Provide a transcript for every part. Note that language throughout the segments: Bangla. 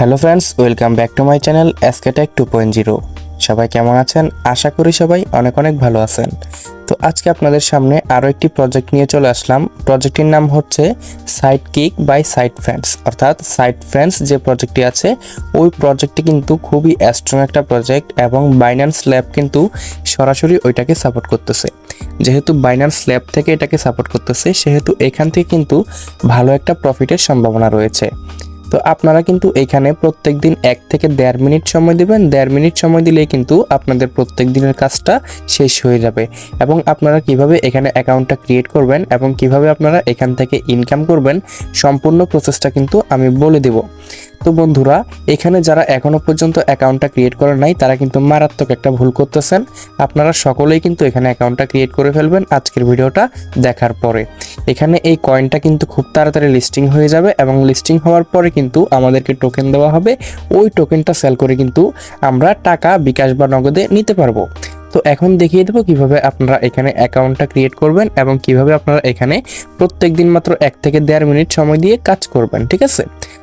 Hello friends, welcome back to my channel SKTech two point zero. সবাই কেমন আছেন? আশা করি সবাই অনেক অনেক ভালো আছেন। তো আজকে আপনাদের সামনে আরও একটি প্রজেক্ট নিয়ে চলে আসলাম। প্রজেক্টটির নাম হচ্ছে sidekick by side friends অর্থাৎ সাইট ফ্রেন্ডস যে প্রজেক্টটি আছে, ওই প্রজেক্টটি কিন্তু খুবই স্ট্রং একটা প্রজেক্ট এবং বাইন্যান্স ল্যাব কিন্তু সরাসরি ওইটাকে সাপোর্ট করতেছে। যেহেতু বাইন্যান্স ল্যাব থেকে এটাকে সাপোর্ট করতেছে, সেহেতু এখান থেকে কিন্তু ভালো একটা প্রফিটের সম্ভাবনা রয়েছে। তো আপনারা কিন্তু এখানে প্রত্যেক দিন এক থেকে দেড় মিনিট সময় দেবেন। দেড় মিনিট সময় দিলেই কিন্তু আপনাদের প্রত্যেক দিনের কাজটা শেষ হয়ে যাবে। এবং আপনারা কীভাবে এখানে অ্যাকাউন্টটা ক্রিয়েট করবেন এবং কীভাবে আপনারা এখান থেকে ইনকাম করবেন, সম্পূর্ণ প্রসেসটা কিন্তু আমি বলে দেব। তো বন্ধুরা, এখানে যারা এখনও পর্যন্ত অ্যাকাউন্টটা ক্রিয়েট করেন নাই, তারা কিন্তু মারাত্মক একটা ভুল করতেছেন। আপনারা সকলেই কিন্তু এখানে অ্যাকাউন্টটা ক্রিয়েট করে ফেলবেন আজকের ভিডিওটা দেখার পরে। এখানে এই কয়েনটা কিন্তু খুব তাড়াতাড়ি লিস্টিং হয়ে যাবে এবং লিস্টিং হওয়ার পরে কিন্তু আমাদেরকে টোকেন দেওয়া হবে। ওই টোকেনটা সেল করে কিন্তু আমরা টাকা, বিকাশ বা নগদে নিতে পারব। তো এখন দেখিয়ে দেবো কীভাবে আপনারা এখানে অ্যাকাউন্টটা ক্রিয়েট করবেন এবং কীভাবে আপনারা এখানে প্রত্যেক দিন মাত্র এক থেকে দেড় মিনিট সময় দিয়ে কাজ করবেন, ঠিক আছে?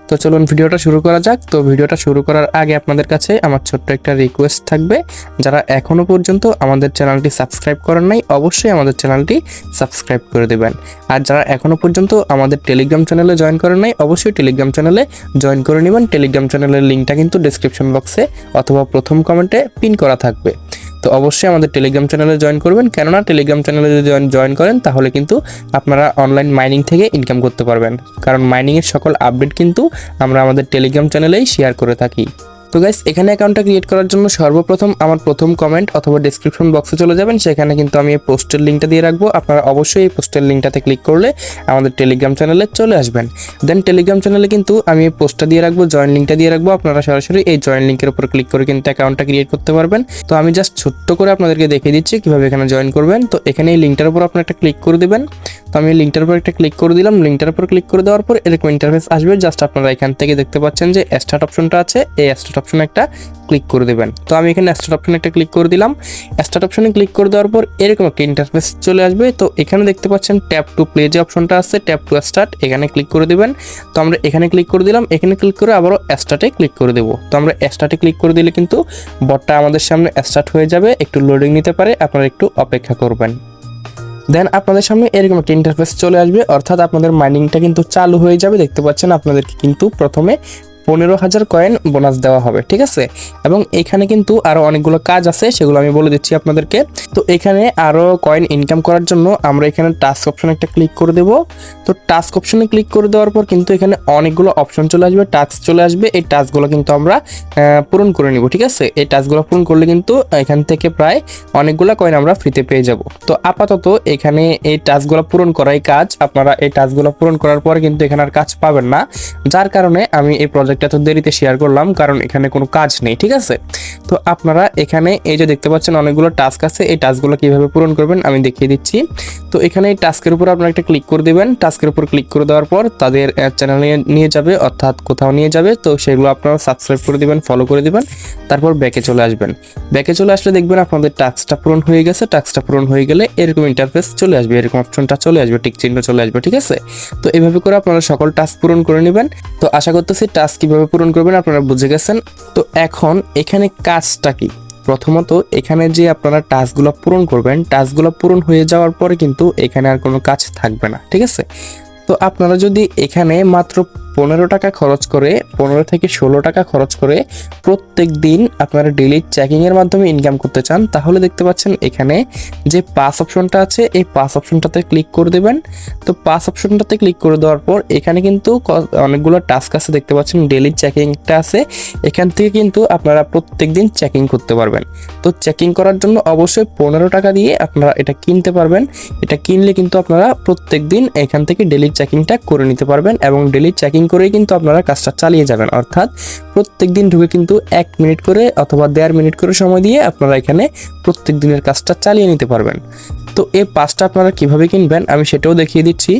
তো চলুন ভিডিওটা শুরু করা যাক। তো ভিডিওটা শুরু করার আগে আপনাদের কাছে আমার ছোট্ট একটা রিকোয়েস্ট থাকবে। যারা এখনও পর্যন্ত আমাদের চ্যানেলটি সাবস্ক্রাইব করেন নাই, অবশ্যই আমাদের চ্যানেলটি সাবস্ক্রাইব করে দেবেন। আর যারা এখনও পর্যন্ত আমাদের টেলিগ্রাম চ্যানেলে জয়েন করেন নাই, অবশ্যই টেলিগ্রাম চ্যানেলে জয়েন করে নেবেন। টেলিগ্রাম চ্যানেলের লিঙ্কটা কিন্তু ডিসক্রিপশন বক্সে অথবা প্রথম কমেন্টে পিন করা থাকবে। তো অবশ্যই আমাদের টেলিগ্রাম চ্যানেলে জয়েন করবেন। কেননা টেলিগ্রাম চ্যানেলে যদি জয়েন করেন, তাহলে কিন্তু আপনারা অনলাইন মাইনিং থেকে ইনকাম করতে পারবেন। কারণ মাইনিংয়ের সকল আপডেট কিন্তু আমরা আমাদের টেলিগ্রাম চ্যানেলেই শেয়ার করে থাকি। তো গাইস এখানে অ্যাকাউন্টটা ক্রিয়েট করার জন্য সর্বপ্রথম আমার প্রথম কমেন্ট অথবা ডিসক্রিপশন বক্সে চলে যাবেন। সেখানে কিন্তু আমি এই পোস্টের লিঙ্কটা দিয়ে রাখব। আপনারা অবশ্যই এই পোস্টের লিঙ্কটাতে ক্লিক করলে আমাদের টেলিগ্রাম চ্যানেলে চলে আসবেন। দেন টেলিগ্রাম চ্যানেলে কিন্তু আমি এই পোস্টটা দিয়ে রাখব জয়েন লিঙ্কটা দিয়ে রাখব। আপনারা সরাসরি এই জয়েন লিঙ্কের উপর ক্লিক করে কিন্তু অ্যাকাউন্টটা ক্রিয়েট করতে পারবেন। তো আমি জাস্ট ছোট্ট করে আপনাদেরকে দেখিয়ে দিচ্ছি কীভাবে এখানে জয়েন করবেন। তো এখানে এই লিঙ্কটার উপর আপনারা একটা ক্লিক করে দেবেন। তো আমি লিঙ্কটার উপর একটা ক্লিক করে দিলাম। লিঙ্কটার উপর ক্লিক করে দেওয়ার পর এরকম ইন্টারফেস আসবে। জাস্ট আপনারা এখান থেকে দেখতে পাচ্ছেন যে স্টার্ট অপশনটা আছে। এই স্টার্ট অপশনে একটা ক্লিক করে দেবেন। তো আমি এখানে স্টার্ট অপশনে একটা ক্লিক করে দিলাম। স্টার্ট অপশনে ক্লিক করে দেওয়ার পর এরকম একটা ইন্টারফেস চলে আসবে। তো এখানে দেখতে পাচ্ছেন ট্যাপ টু প্লে যে অপশনটা আছে ট্যাপ টু স্টার্ট এখানে ক্লিক করে দেবেন। তো আমরা এখানে ক্লিক করে দিলাম। এখানে ক্লিক করে আবারও স্টার্টে ক্লিক করে দেবো। তো আমরা স্টার্টে ক্লিক করে দিলে কিন্তু বটটা আমাদের সামনে স্টার্ট হয়ে যাবে। একটু লোডিং নিতে পারে। আপনারা একটু অপেক্ষা করবেন। দেন আপনাদের সামনে এরকম একটা ইন্টারফেস চলে আসবে। অর্থাৎ আপনাদের মাইনিংটা কিন্তু চালু হয়ে যাবে। দেখতে পাচ্ছেন আপনাদেরকে কিন্তু প্রথমে পনেরো হাজার কয়েন বোনাস দেওয়া হবে, ঠিক আছে? এবং এখানে কিন্তু আরও অনেকগুলো কাজ আছে, সেগুলো আমি বলে দিচ্ছি আপনাদেরকে। তো এখানে আরও কয়েন ইনকাম করার জন্য আমরা এখানে টাস্ক অপশন একটা ক্লিক করে দেব। তো টাস্ক অপশনে ক্লিক করে দেওয়ার পর কিন্তু এখানে অনেকগুলো অপশন চলে আসবে টাস্ক চলে আসবে। এই টাস্কগুলো কিন্তু আমরা পূরণ করে নিব, ঠিক আছে? এই টাস্কগুলো পূরণ করলে কিন্তু এখান থেকে প্রায় অনেকগুলো কয়েন আমরা ফ্রিতে পেয়ে যাব। তো আপাতত এখানে এই টাস্কগুলো পূরণ করাই কাজ। আপনারা এই টাস্কগুলো পূরণ করার পর কিন্তু এখানে আর কাজ পাবেন না। যার কারণে আমি এই প্রজেক্টটা এত দেরিতে শেয়ার করলাম, কারণ এখানে কোনো কাজ নেই, ঠিক আছে? তো আপনারা এখানে এই যে দেখতে পাচ্ছেন অনেকগুলো টাস্ক আছে, এই টাস্কগুলো কীভাবে পূরণ করবেন আমি দেখিয়ে দিচ্ছি। তো এখানে এই টাস্কের উপর আপনারা একটা ক্লিক করে দেবেন। টাস্কের উপর ক্লিক করে দেওয়ার পর তাদের চ্যানেলে নিয়ে যাবে, অর্থাৎ কোথাও নিয়ে যাবে। তো সেগুলো আপনারা সাবস্ক্রাইব করে দিবেন ফলো করে দিবেন, তারপর ব্যাকে চলে আসবেন। ব্যাকে চলে আসলে দেখবেন আপনাদের টাস্কটা পূরণ হয়ে গেছে। টাস্কটা পূরণ হয়ে গেলে এরকম ইন্টারফেস চলে আসবে, এরকম অপশনটা চলে আসবে টিক চিহ্ন চলে আসবে, ঠিক আছে? তো এভাবে করে আপনারা সকল টাস্ক পূরণ করে নেবেন। তো আশা করতেছি টাস্ক কীভাবে পূরণ করবেন আপনারা বুঝে গেছেন? তো এখন এখানে কাজটা কি? প্রথমত এখানে যে আপনারা টাস্কগুলো পূরণ করবেন, টাস্কগুলো পূরণ হয়ে যাওয়ার পরে কিন্তু এখানে আর কোনো কাজ থাকবে না, ঠিক আছে? তো আপনারা যদি এখানে মাত্র পনেরো টাকা খরচ করে, পনেরো থেকে ষোলো টাকা খরচ করে প্রত্যেক দিন আপনারা ডেলি চেকিংয়ের মাধ্যমে ইনকাম করতে চান, তাহলে দেখতে পাচ্ছেন এখানে যে পাস অপশনটা আছে, এই পাস অপশনটাতে ক্লিক করে দেবেন। তো পাস অপশনটাতে ক্লিক করে দেওয়ার পর এখানে কিন্তু অনেকগুলো টাস্ক আছে, দেখতে পাচ্ছেন ডেলি চেকিংটা আছে। এখান থেকে কিন্তু আপনারা প্রত্যেক দিন চেকিং করতে পারবেন। তো চেকিং করার জন্য অবশ্যই পনেরো টাকা দিয়ে আপনারা এটা কিনতে পারবেন। এটা কিনলে কিন্তু আপনারা প্রত্যেক দিন এখান থেকে ডেলি চেকিংটা করে নিতে পারবেন এবং ডেলি চেকিং করেই কিন্তু আপনারা কাজটা চালিয়ে যাবেন। অর্থাৎ প্রত্যেক দিন ঢুকে কিন্তু এক মিনিট করে অথবা দেড় মিনিট করে সময় দিয়ে আপনারা এখানে প্রত্যেক দিনের কাজটা চালিয়ে নিতে পারবেন। তো এই পাসটা আপনারা কীভাবে কিনবেন আমি সেটাও দেখিয়ে দিচ্ছি।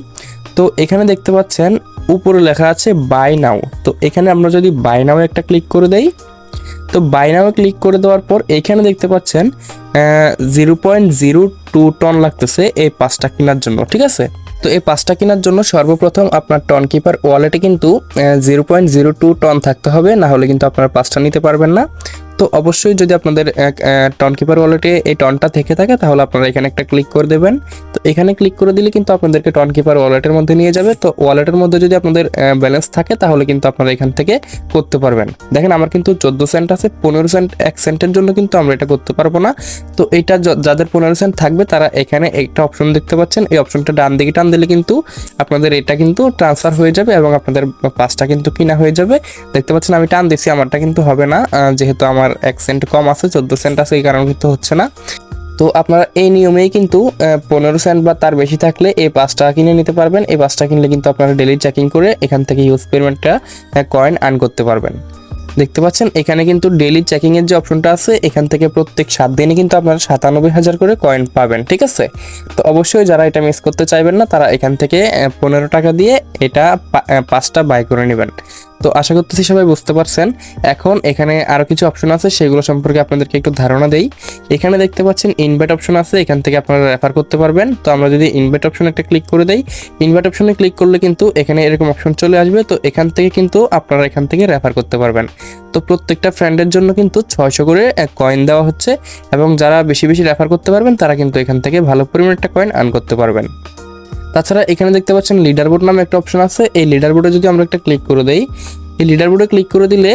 তো এখানে দেখতে পাচ্ছেন, উপরে লেখা আছে বাই নাও। তো এখানে আমরা যদি বাই নাও একটা ক্লিক করে দেই, তো বাই নাও ক্লিক করে দেওয়ার পর এখানে দেখতে পাচ্ছেন zero point zero two ton লাগতেছে এই পাঁচটা কেনার জন্য, ঠিক আছে? তো এই পাঁচটা কেনার জন্য সর্বপ্রথম আপনার টন কিপার ওয়ালেটে কিন্তু zero point zero two ton থাকতে হবে, না হলে কিন্তু আপনারা পাঁচটা নিতে পারবেন না। তো অবশ্যই যদি আপনাদের টন কিপার ওয়ালেটে এই টনটা থেকে থাকে, তাহলে আপনারা এখানে একটা ক্লিক করে দেবেন। তো এখানে ক্লিক করে দিলে কিন্তু আপনাদেরকে টন কিপার ওয়ালেটের মধ্যে নিয়ে যাবে। তো ওয়ালেটের মধ্যে যদি আপনাদের ব্যালেন্স থাকে, তাহলে কিন্তু আপনারা এখান থেকে করতে পারবেন। দেখেন, আমার কিন্তু চোদ্দ সেন্ট আছে, পনেরো সেন্ট এক সেন্টের জন্য কিন্তু আমরা এটা করতে পারব না। তো এটা যাদের পনেরো সেন্ট থাকবে, তারা এখানে একটা অপশন দেখতে পাচ্ছেন। এই অপশনটা ডান দিকে টান দিলে কিন্তু আপনাদের এটা কিন্তু ট্রান্সফার হয়ে যাবে এবং আপনাদের পাঁচটা কিন্তু কিনা হয়ে যাবে। দেখতে পাচ্ছেন, আমি টান দিচ্ছি আমারটা কিন্তু হবে না। যেহেতু আমার এক সেন্ট কম আছে, চোদ্দ সেন্ট আছে, এই কারণে কিন্তু হচ্ছে না। তো আপনারা এই নিয়মেই কিন্তু পনেরো সেন্ট বা তার বেশি থাকলে এই পাঁচটা কিনে নিতে পারবেন। এই পাঁচটা কিনলে কিন্তু আপনারা ডেলি চেকিং করে এখান থেকে ইউজ পেমেন্টটা কয়েন আর্ন করতে পারবেন। দেখতে পাচ্ছেন, এখানে কিন্তু ডেলি চেকিং এর যে অপশনটা আছে, এখান থেকে প্রত্যেক সাত দিনে কিন্তু আপনারা সাতানব্বই হাজার করে কয়েন পাবেন, ঠিক আছে? তো অবশ্যই যারা এটা মিস করতে চাইবেন না, তারা এখান থেকে পনেরো টাকা দিয়ে এটা পাঁচটা বাই করে নেবেন। তো আশা করতেছি সবাই বুঝতে পারছেন। এখন এখানে আরও কিছু অপশন আছে, সেগুলো সম্পর্কে আপনাদেরকে একটু ধারণা দেই। এখানে দেখতে পাচ্ছেন ইনভাইট অপশন আছে, এখান থেকে আপনারা রেফার করতে পারবেন। তো আমরা যদি ইনভাইট অপশন একটা ক্লিক করে দেই ইনভাইট অপশনে ক্লিক করলে কিন্তু এখানে এরকম অপশন চলে আসবে। তো এখান থেকে কিন্তু আপনারা এখান থেকে রেফার করতে পারবেন। তো প্রত্যেকটা ফ্রেন্ডের জন্য কিন্তু ছয়শো করে এক কয়েন দেওয়া হচ্ছে এবং যারা বেশি বেশি রেফার করতে পারবেন, তারা কিন্তু এখান থেকে ভালো পরিমাণ একটা কয়েন আর্ন করতে পারবেন। তাছাড়া এখানে দেখতে পাচ্ছেন লিডার বোর্ড নামে একটা অপশন আছে। এই লিডার বোর্ডে যদি আমরা একটা ক্লিক করে দেই এই লিডার বোর্ডে ক্লিক করে দিলে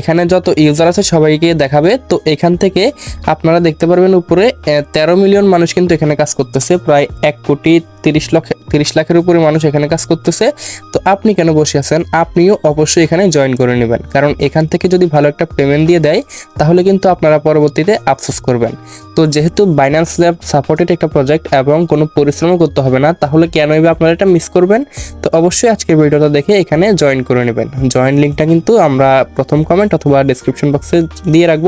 এখানে যত ইউজার আছে সবাইকে দেখাবে। তো এখান থেকে আপনারা দেখতে পারবেন উপরে তেরো মিলিয়ন মানুষ কিন্তু এখানে কাজ করতেছে, প্রায় এক কোটি তিরিশ লক্ষ, তিরিশ লাখের উপরে মানুষ এখানে কাজ করতেছে। তো আপনি কেন বসে আছেন? আপনিও অবশ্যই এখানে জয়েন করে নেবেন। কারণ এখান থেকে যদি ভালো একটা পেমেন্ট দিয়ে দেয়, তাহলে কিন্তু আপনারা পরবর্তীতে আফসোস করবেন। তো যেহেতু বাইন্যান্স ল্যাব সাপোর্টেড একটা প্রজেক্ট এবং কোনো পরিশ্রমও করতে হবে না, তাহলে কেনই বা আপনারা এটা মিস করবেন? তো অবশ্যই আজকের ভিডিওটা দেখে এখানে জয়েন করে নেবেন। জয়েন লিঙ্কটা কিন্তু আমরা প্রথম কমেন্ট অথবা ডেসক্রিপশন বক্সে দিয়ে রাখব।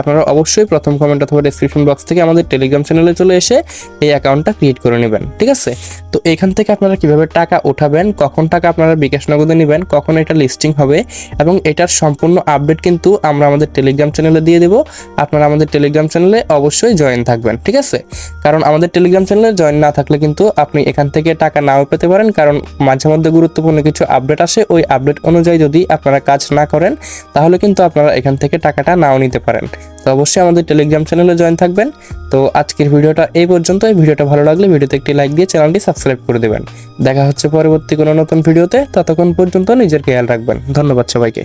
আপনারা অবশ্যই প্রথম কমেন্ট অথবা ডেসক্রিপশন বক্স থেকে আমাদের টেলিগ্রাম চ্যানেলে চলে এসে এই অ্যাকাউন্টটা ক্রিয়েট করে নেবেন। ঠিক আছে? তো এখান থেকে আপনারা কীভাবে টাকা উঠাবেন কখন টাকা আপনারা বিকাশ নগদে নেবেন, কখন এটা লিস্টিং হবে এবং এটার সম্পূর্ণ আপডেট কিন্তু আমরা আমাদের টেলিগ্রাম চ্যানেলে দিয়ে দেবো। আপনারা আমাদের টেলিগ্রাম চ্যানেলে অবশ্যই জয়েন থাকবেন, ঠিক আছে? কারণ আমাদের টেলিগ্রাম চ্যানেলে জয়েন না থাকলে কিন্তু আপনি এখান থেকে টাকা নাও পেতে পারেন, কারণ মাঝে মধ্যে গুরুত্বপূর্ণ কিছু আপডেট আসে। ওই আপডেট অনুযায়ী যদি আপনারা কাজ না করেন, তাহলে কিন্তু আপনারা এখান থেকে টাকাটা নাও নিতে পারেন। তো অবশ্যই আমাদের টেলিগ্রাম চ্যানেলে জয়েন থাকবেন। তো আজকের ভিডিওটা এই পর্যন্ত এই ভিডিওটা ভালো লাগলে ভিডিওতে একটি লাইক দিয়ে চ্যানেলটি সাবস্ক্রাইব করে দেবেন। দেখা হচ্ছে পরবর্তী কোনো নতুন ভিডিওতে। ততক্ষণ পর্যন্ত নিজের খেয়াল রাখবেন। ধন্যবাদ সবাইকে।